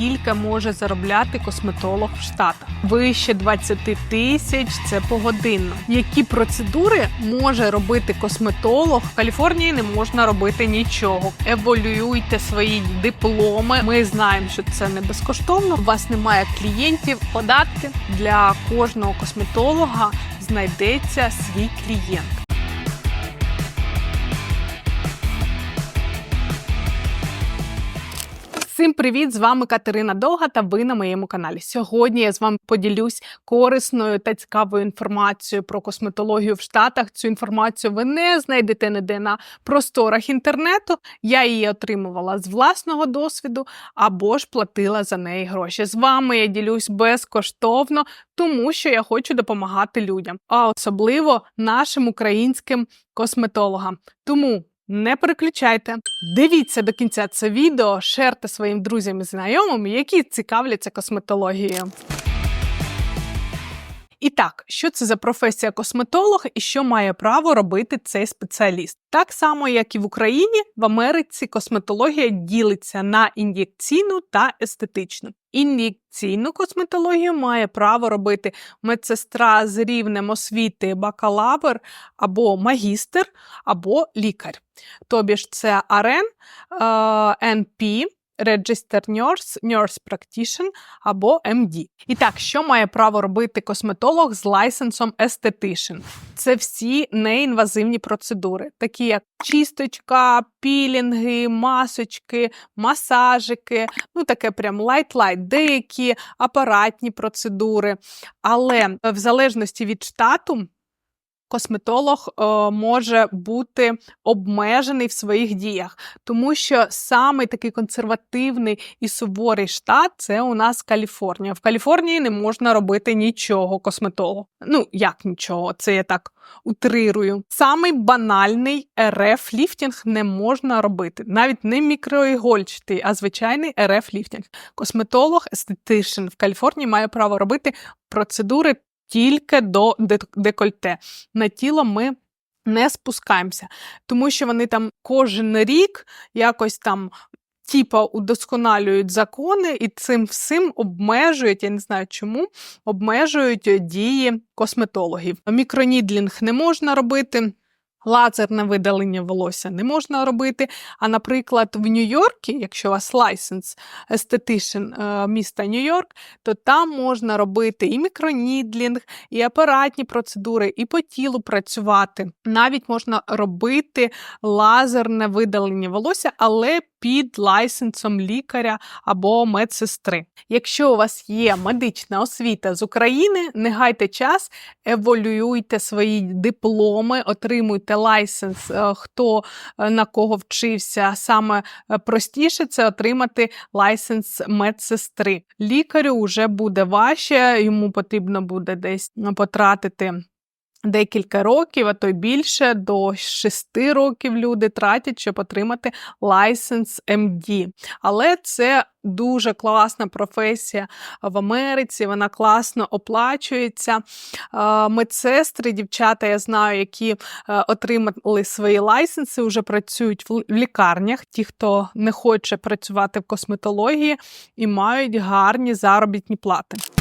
скільки може заробляти косметолог в Штатах. Вище 20 тисяч це погодинно. Які процедури може робити косметолог? В Каліфорнії не можна робити нічого. Еволююйте свої дипломи. Ми знаємо, що це не безкоштовно. У вас немає клієнтів. Податки для кожного косметолога знайдеться свій клієнт. Всім привіт! З вами Катерина Довга та ви на моєму каналі. Сьогодні я з вами поділюсь корисною та цікавою інформацією про косметологію в Штатах. Цю інформацію ви не знайдете ніде на просторах інтернету. Я її отримувала з власного досвіду або ж платила за неї гроші. З вами я ділюсь безкоштовно, тому що я хочу допомагати людям, а особливо нашим українським косметологам. Тому не переключайте. Дивіться до кінця це відео, шерте своїм друзям і знайомим, які цікавляться косметологією. І так, що це за професія косметолог і що має право робити цей спеціаліст? Так само, як і в Україні, в Америці косметологія ділиться на ін'єкційну та естетичну. Ін'єкційну косметологію має право робити медсестра з рівнем освіти бакалавр або магістр, або лікар. Тобі ж це РН, НП, Registered Nurse, Nurse Practitioner або MD. І так, що має право робити косметолог з лайсенсом Esthetician? Це всі неінвазивні процедури, такі як чисточка, пілінги, масочки, масажики, ну таке прям лайт-лайт, деякі апаратні процедури. Але в залежності від штату косметолог е, може бути обмежений в своїх діях, тому що саме такий консервативний і суворий штат це у нас Каліфорнія. В Каліфорнії не можна робити нічого косметологу. Ну як нічого, це я так утрирую. Самий банальний РФ ліфтінг не можна робити, навіть не мікроігольчатий, а звичайний РФ ліфтінг. Косметолог, естетишн в Каліфорнії має право робити процедури тільки до декольте. На тіло ми не спускаємося, тому що вони там кожен рік якось там. Тіпа удосконалюють закони і цим всім обмежують, я не знаю чому, обмежують дії косметологів. Мікронідлінг не можна робити, Лазерне видалення волосся не можна робити. А, наприклад, в Нью-Йоркі, якщо у вас лайсенс естетишн міста Нью-Йорк, то там можна робити і мікронідлінг, і апаратні процедури, і по тілу працювати. Навіть можна робити лазерне видалення волосся, але під лайсенсом лікаря або медсестри. Якщо у вас є медична освіта з України, не гайте час, еволююйте свої дипломи, отримуйте лайсенс, е, хто е, на кого вчився. Саме е, простіше це отримати лайсенс медсестри. Лікарю вже буде важче, йому потрібно буде десь потратити. Декілька років, а то й більше, до 6 років люди тратять, щоб отримати лайсенс MD. Але це дуже класна професія в Америці, вона класно оплачується. Медсестри, дівчата, я знаю, які отримали свої лайсенси, вже працюють в лікарнях, ті, хто не хоче працювати в косметології і мають гарні заробітні плати.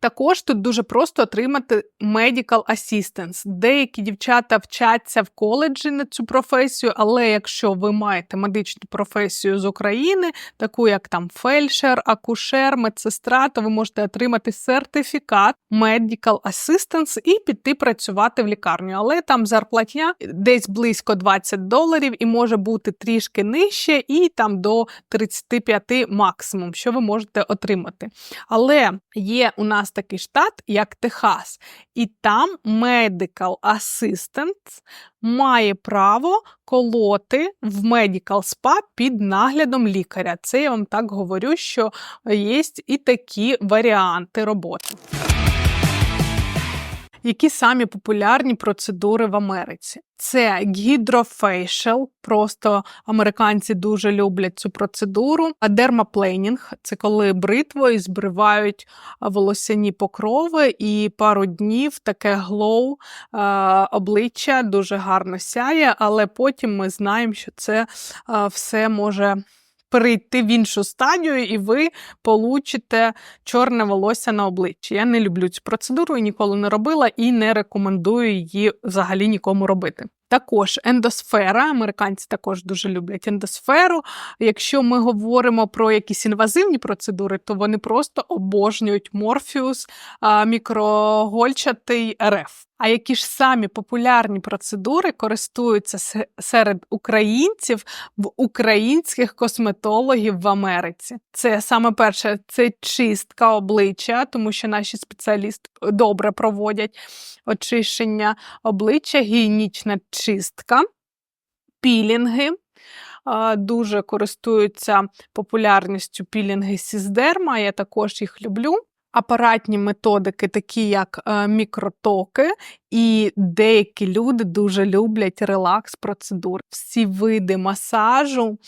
Також тут дуже просто отримати medical assistance. Деякі дівчата вчаться в коледжі на цю професію, але якщо ви маєте медичну професію з України, таку як там фельдшер, акушер, медсестра, то ви можете отримати сертифікат medical assistance і піти працювати в лікарню. Але там зарплатня десь близько 20 доларів і може бути трішки нижче, і там до 35 максимум, що ви можете отримати. Але є у нас нас такий штат, як Техас, і там Assistant має право колоти в Medical Spa під наглядом лікаря. Це я вам так говорю, що є і такі варіанти роботи. Які самі популярні процедури в Америці? Це гідрофейшл, просто американці дуже люблять цю процедуру. А дермаплейнінг це коли бритвою збривають волосяні покрови, і пару днів таке глоу обличчя дуже гарно сяє, але потім ми знаємо, що це все може перейти в іншу стадію, і ви получите чорне волосся на обличчі. Я не люблю цю процедуру і ніколи не робила, і не рекомендую її взагалі нікому робити. Також ендосфера, американці також дуже люблять ендосферу. Якщо ми говоримо про якісь інвазивні процедури, то вони просто обожнюють морфіус, мікрогольчатий РФ. А які ж самі популярні процедури користуються серед українців в українських косметологів в Америці? Це саме перше, це чистка обличчя, тому що наші спеціалісти добре проводять очищення обличчя, гігієнічна пілінги. Дуже користуються популярністю пілінги Сіздерма, я також їх люблю апаратні методики, такі як е, мікротоки, і деякі люди дуже люблять релакс-процедури. Всі види масажу,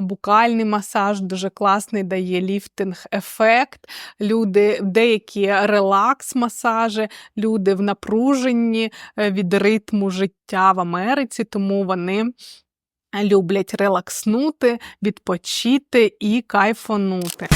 букальний масаж дуже класний дає ліфтинг-ефект. Люди, Деякі релакс-масажі, люди в напруженні е, від ритму життя в Америці, тому вони. Люблять релакснути, відпочити і кайфонути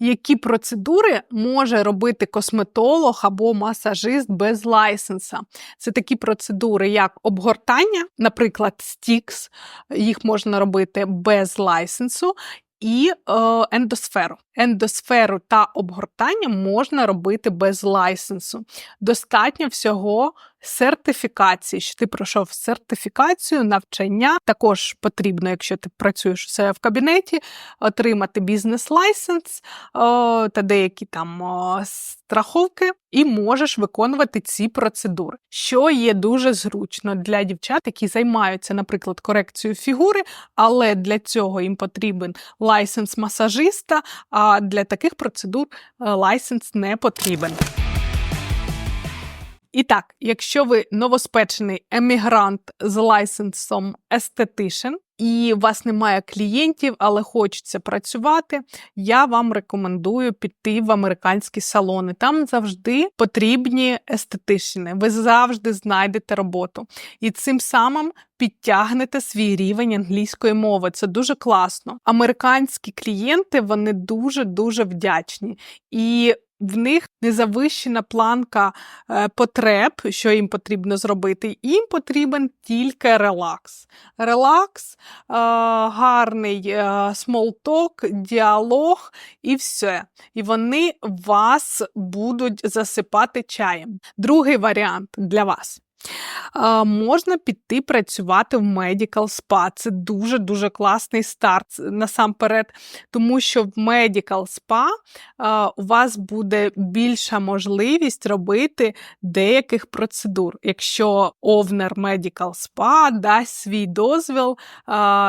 які процедури може робити косметолог або масажист без лайсенса. Це такі процедури, як обгортання, наприклад, стікс, їх можна робити без лайсенсу. І е, ендосферу. Ендосферу та обгортання можна робити без лайсенсу. Достатньо всього сертифікації, що ти пройшов сертифікацію, навчання. Також потрібно, якщо ти працюєш у себе в кабінеті, отримати бізнес-лайсенс та деякі там страховки, і можеш виконувати ці процедури, що є дуже зручно для дівчат, які займаються, наприклад, корекцією фігури, але для цього їм потрібен лайсенс масажиста, а для таких процедур е, лайсенс не потрібен. І так, якщо ви новоспечений емігрант з лайсенсом естетишн, і у вас немає клієнтів, але хочеться працювати, я вам рекомендую піти в американські салони. Там завжди потрібні естетичні. Ви завжди знайдете роботу. І цим самим підтягнете свій рівень англійської мови. Це дуже класно. Американські клієнти вони дуже дуже вдячні. І в них не завищена планка е, потреб, що їм потрібно зробити. Їм потрібен тільки релакс. Релакс, е, гарний смолток, діалог і все. І вони вас будуть засипати чаєм. Другий варіант для вас. Можна піти працювати в Medical Spa. Це дуже-дуже класний старт насамперед, тому що в Medical Spa у вас буде більша можливість робити деяких процедур, якщо овнер Medical Spa дасть свій дозвіл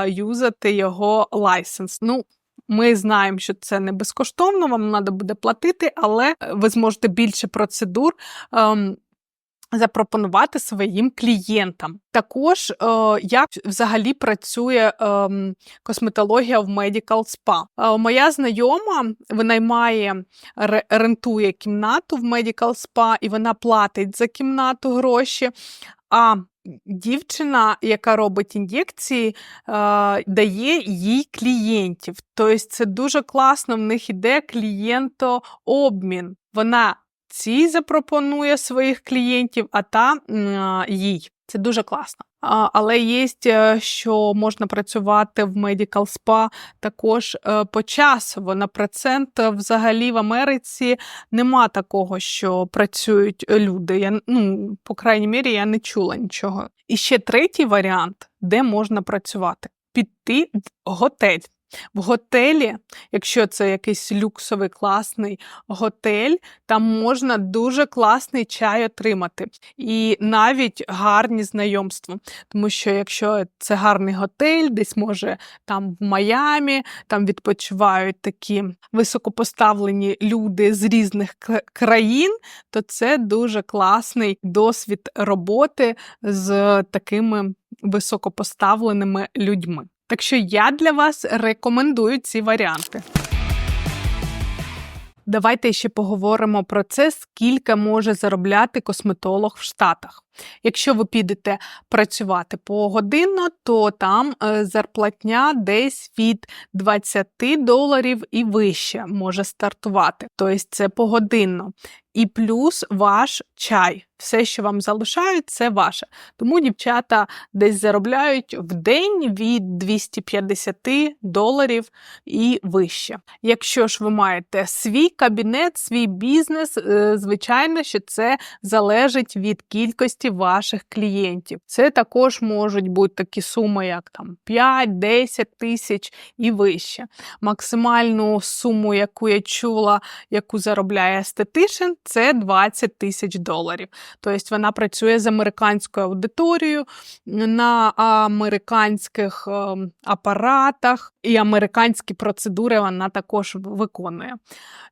юзати його лайсенс. Ну, ми знаємо, що це не безкоштовно, вам треба буде платити, але ви зможете більше процедур ем, запропонувати своїм клієнтам. Також е, як взагалі працює е, косметологія в Medical Spa. Е, моя знайома винаймає, рентує кімнату в Medical Spa, і вона платить за кімнату гроші. А Дівчина, яка робить ін'єкції, е, дає їй клієнтів. Тобто це дуже класно, в них іде клієнтообмін. Вона цій запропонує своїх клієнтів, а та їй. Це дуже класно. Але є, е, що можна працювати в Medical Spa також е, почасово. На процент е, взагалі в Америці нема такого, що працюють люди. Я, ну, По крайній мірі, я не чула нічого. І ще третій варіант, де можна працювати: піти в готель. В готелі, якщо це якийсь люксовий класний готель, там можна дуже класний чай отримати. І навіть гарні знайомства. Тому що якщо це гарний готель, десь може там в Майамі, там відпочивають такі високопоставлені люди з різних країн, то це дуже класний досвід роботи з такими високопоставленими людьми. Так що я для вас рекомендую ці варіанти. Давайте ще поговоримо про це, скільки може заробляти косметолог в Штатах. Якщо ви підете працювати погодинно, то там е, зарплатня десь від 20 доларів і вище може стартувати. Тобто це погодинно. І плюс ваш чай. Все, що вам залишають, це ваше. Тому дівчата десь заробляють в день від 250 доларів і вище. Якщо ж ви маєте свій кабінет, свій бізнес, е, звичайно, що це залежить від кількості ваших клієнтів. Це також можуть бути такі суми, як там 5-10 тисяч і вище. Максимальну суму, яку я чула, яку заробляє естетишн, це 20 тисяч доларів. Тобто вона працює з американською аудиторією на американських ем, апаратах і американські процедури вона також виконує.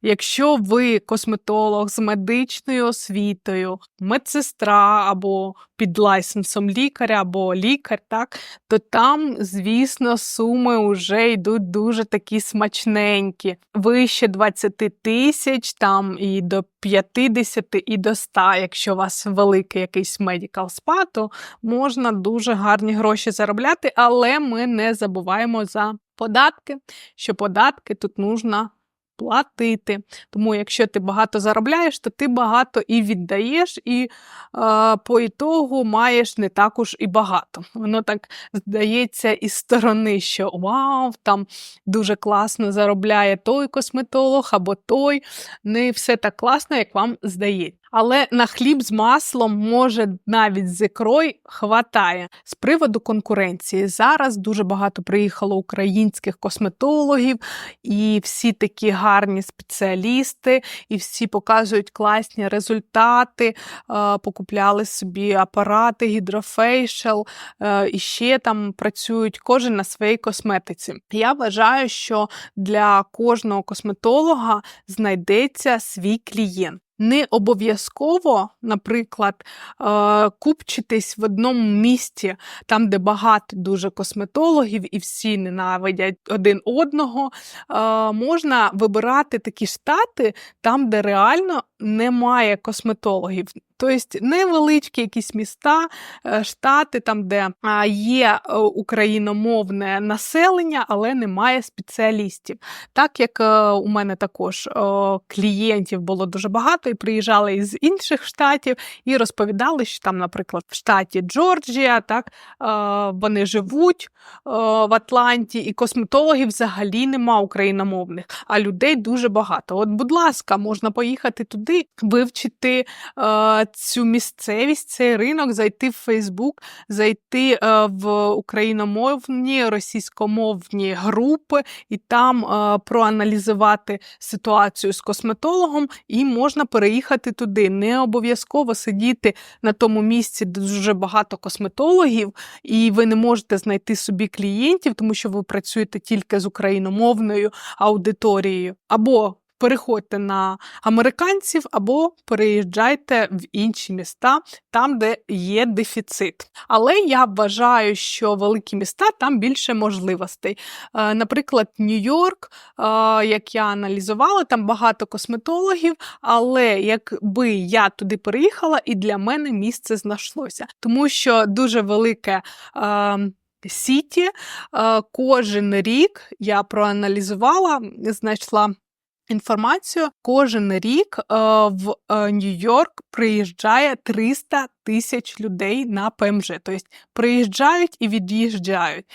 Якщо ви косметолог з медичною освітою, медсестра або під лайсенсом лікаря або лікар, так, то там, звісно, суми вже йдуть дуже такі смачненькі. Вище 20 тисяч, там і до 50, і до 100. Якщо у вас великий якийсь медикал спа, то можна дуже гарні гроші заробляти, але ми не забуваємо за податки, що податки тут нужно платити. Тому, якщо ти багато заробляєш, то ти багато і віддаєш, і е, по ітогу маєш не також і багато. Воно так здається із сторони, що вау, там дуже класно заробляє той косметолог або той. Не все так класно, як вам здається. Але на хліб з маслом може навіть з ікрою хватає. З приводу конкуренції. Зараз дуже багато приїхало українських косметологів, і всі такі гарні спеціалісти, і всі показують класні результати, покупляли собі апарати, гідрофейшал, і ще там працюють кожен на своїй косметиці. Я вважаю, що для кожного косметолога знайдеться свій клієнт. Не обов'язково, наприклад, е, купчитись в одному місті, там, де багато дуже косметологів і всі ненавидять один одного. Е, можна вибирати такі штати, там, де реально немає косметологів. Тобто невеличкі якісь міста, е, штати, там, де є е, україномовне населення, але немає спеціалістів. Так як е, у мене також клієнтів було дуже багато і приїжджали із інших штатів і розповідали, що там, наприклад, в штаті Джорджія, так вони живуть в Атланті, і косметологів взагалі нема україномовних, а людей дуже багато. От, будь ласка, можна поїхати туди, вивчити цю місцевість, цей ринок, зайти в Фейсбук, зайти е, в україномовні, російськомовні групи і там е, проаналізувати ситуацію з косметологом, і можна переїхати туди. Не обов'язково сидіти на тому місці, де дуже багато косметологів, і ви не можете знайти собі клієнтів, тому що ви працюєте тільки з україномовною аудиторією. Або переходьте на американців або переїжджайте в інші міста, там, де є дефіцит. Але я вважаю, що великі міста там більше можливостей. Е, наприклад, Нью-Йорк, е, як я аналізувала, там багато косметологів, але якби я туди переїхала, і для мене місце знайшлося, тому що дуже велике. Е, Сіті кожен рік я проаналізувала, знайшла інформацію, кожен рік е, в е, Нью-Йорк приїжджає 300 тисяч людей на ПМЖ. Тобто приїжджають і від'їжджають.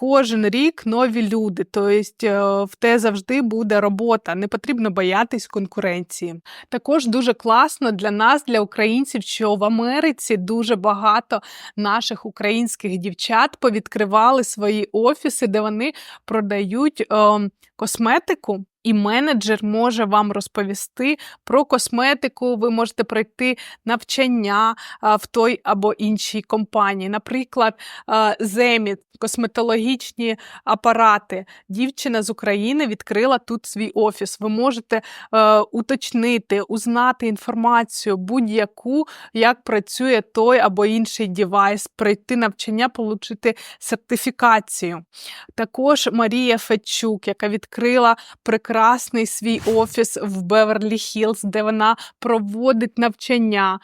Кожен рік нові люди, тобто в те завжди буде робота, не потрібно боятись конкуренції. Також дуже класно для нас, для українців, що в Америці дуже багато наших українських дівчат повідкривали свої офіси, де вони продають е, косметику. І менеджер може вам розповісти про косметику. Ви можете пройти навчання в той або іншій компанії. Наприклад, Земіт, косметологічні апарати. Дівчина з України відкрила тут свій офіс. Ви можете уточнити, узнати інформацію будь-яку, як працює той або інший девайс, пройти навчання, отримати сертифікацію. Також Марія Федчук, яка відкрила прекрасну прекрасний свій офіс в Беверлі Хіллз, де вона проводить навчання.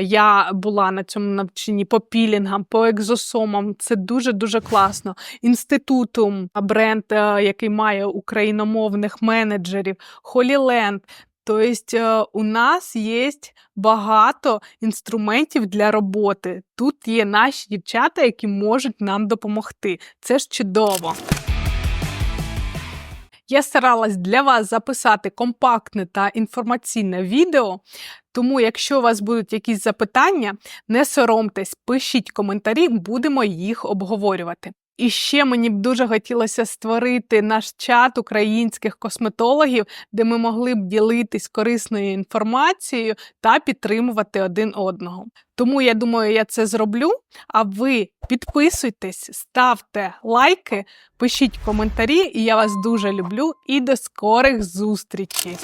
Я була на цьому навчанні по пілінгам, по екзосомам. Це дуже дуже класно. Інститутум, бренд, е, який має україномовних менеджерів, Холіленд. Тобто у нас є багато інструментів для роботи. Тут є наші дівчата, які можуть нам допомогти. Це ж чудово. Я старалась для вас записати компактне та інформаційне відео. Тому, якщо у вас будуть якісь запитання, не соромтесь, пишіть коментарі, будемо їх обговорювати. І ще мені б дуже хотілося створити наш чат українських косметологів, де ми могли б ділитись корисною інформацією та підтримувати один одного. Тому я думаю, я це зроблю. А ви підписуйтесь, ставте лайки, пишіть коментарі, і я вас дуже люблю. І до скорих зустрічей!